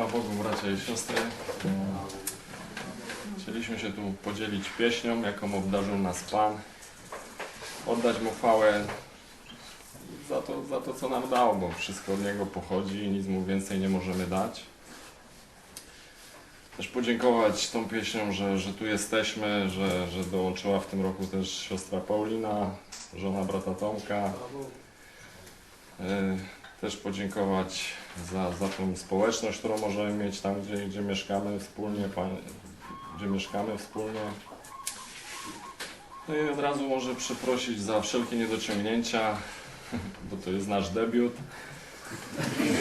Chwała Bogu, bracia i siostry. Chcieliśmy się tu podzielić pieśnią, jaką obdarzył nas Pan. Oddać Mu chwałę za to, za to, co nam dał, bo wszystko od Niego pochodzi i nic Mu więcej nie możemy dać. Też podziękować tą pieśnią, że, że tu jesteśmy, że, że dołączyła w tym roku też siostra Paulina, żona brata Tomka. Y, Też podziękować za, za tą społeczność, którą możemy mieć tam, gdzie, gdzie mieszkamy wspólnie, gdzie mieszkamy wspólnie. No i od razu może przeprosić za wszelkie niedociągnięcia, bo to jest nasz debiut.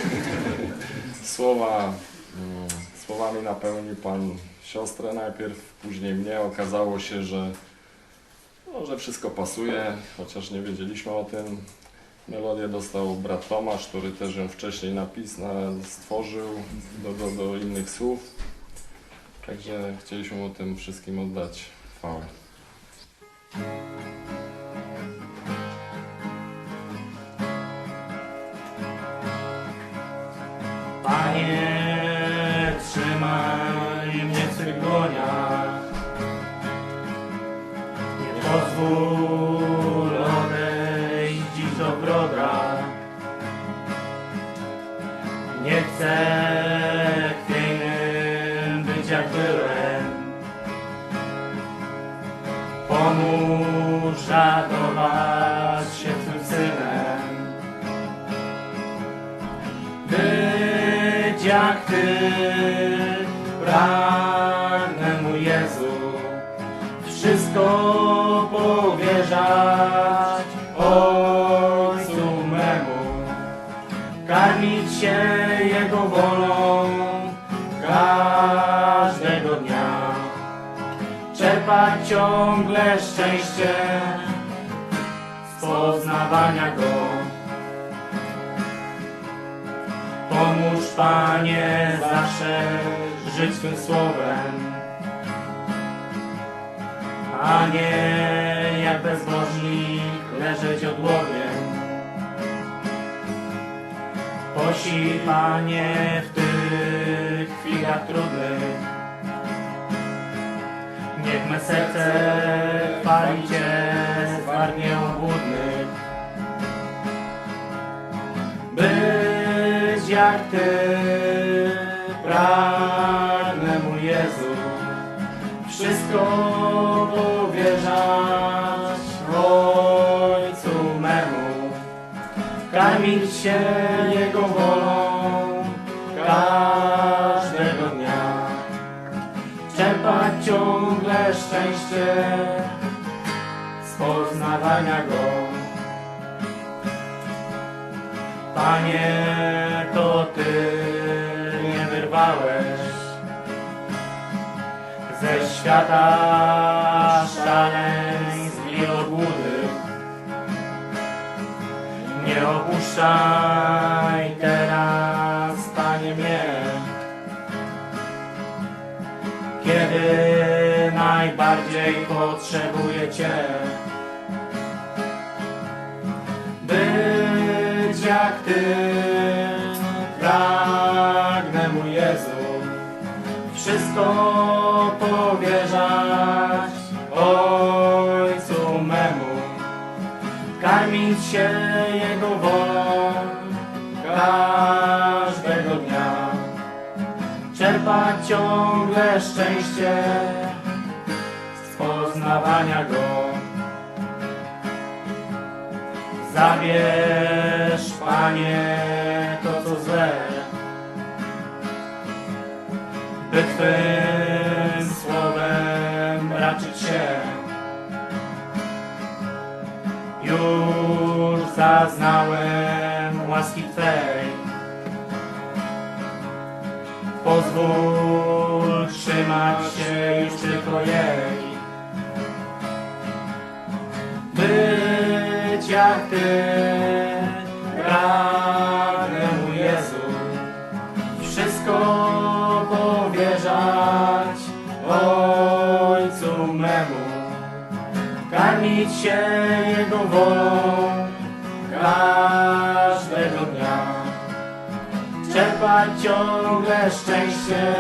Słowa, mm, słowami napełnił Pan siostrę najpierw, później mnie. Okazało się, że, no, że wszystko pasuje, chociaż nie wiedzieliśmy o tym. Melodię dostał brat Tomasz, który też ją wcześniej napis na, stworzył do, do, do innych słów. Także chcieliśmy mu tym wszystkim oddać chwałę. Panie, trzymaj mnie w dłoniach. Nie pozwól jak byłem. Pomóż radować się Twym synem. być jak Ty, pragnę mu Jezu, wszystko powierzać Ojcu memu, karmić się Jego wolą ciągle szczęście z poznawania Go. Pomóż Panie zawsze żyć Twym słowem, a nie jak bezbożnik leżeć odłowiem. Posi Panie w tych chwilach trudnych, niech me serce chwali Cię z wargnię głodnych być jak Ty, pragnę mu Jezu, wszystko powierzać Ojcu memu, karmić się Jego wolą z poznawania Go. Panie, to Ty mnie wyrwałeś ze świata szaleństw i obłudy. Nie opuszczaj teraz, Panie mnie, kiedy najbardziej potrzebuję Cię. być jak Ty. Pragnę mu Jezu, wszystko powierzać Ojcu memu, karmić się Jego wolą każdego dnia, czerpać ciągle szczęście poznawania Go. Zabierz, Panie, to co złe, by Twym słowem raczyć się. Już zaznałem łaski Twej, pozwól trzymać się już tylko jej. Jak Ty. Pragnę Jezu, wszystko powierzać Ojcu memu, karmić się Jego wolą każdego dnia, czerpać ciągle szczęście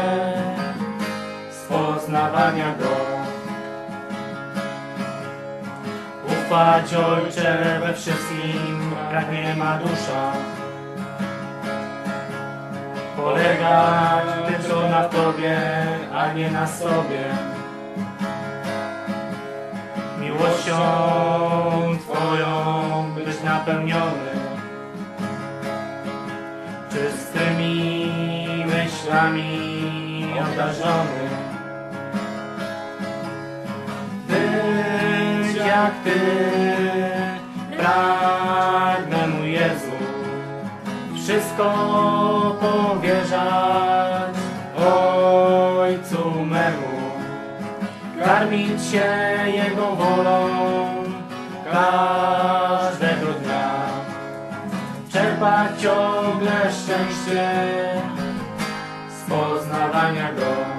z poznawania Go. Ufać Ojcze we wszystkim pragnie ma dusza. Polegać tylko na Tobie, a nie na sobie. Miłością Twoją być napełniony. Czystymi myślami obdarzony. Jak Ty, pragnę mu Jezu, wszystko powierzać Ojcu memu, karmić się Jego wolą każdego dnia, czerpać ciągle szczęście z poznawania Go.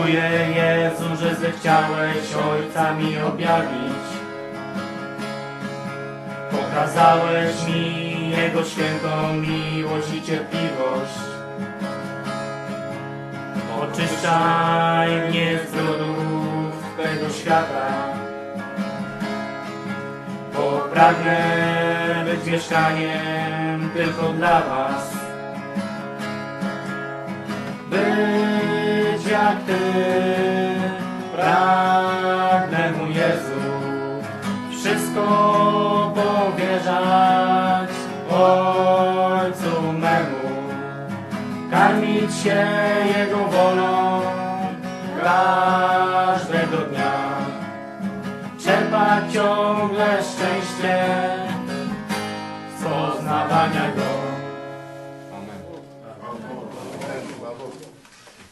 Dziękuję Jezu, że zechciałeś Ojca mi objawić. Pokazałeś mi Jego świętą miłość i cierpliwość. Oczyszczaj mnie z brudów tego świata. Bo pragnę być mieszkaniem tylko dla Was. Być jak Ty, pragnę mu Jezu, wszystko powierzać Ojcu memu, karmić się Jego wolą każdego dnia, czerpać ciągle szczęście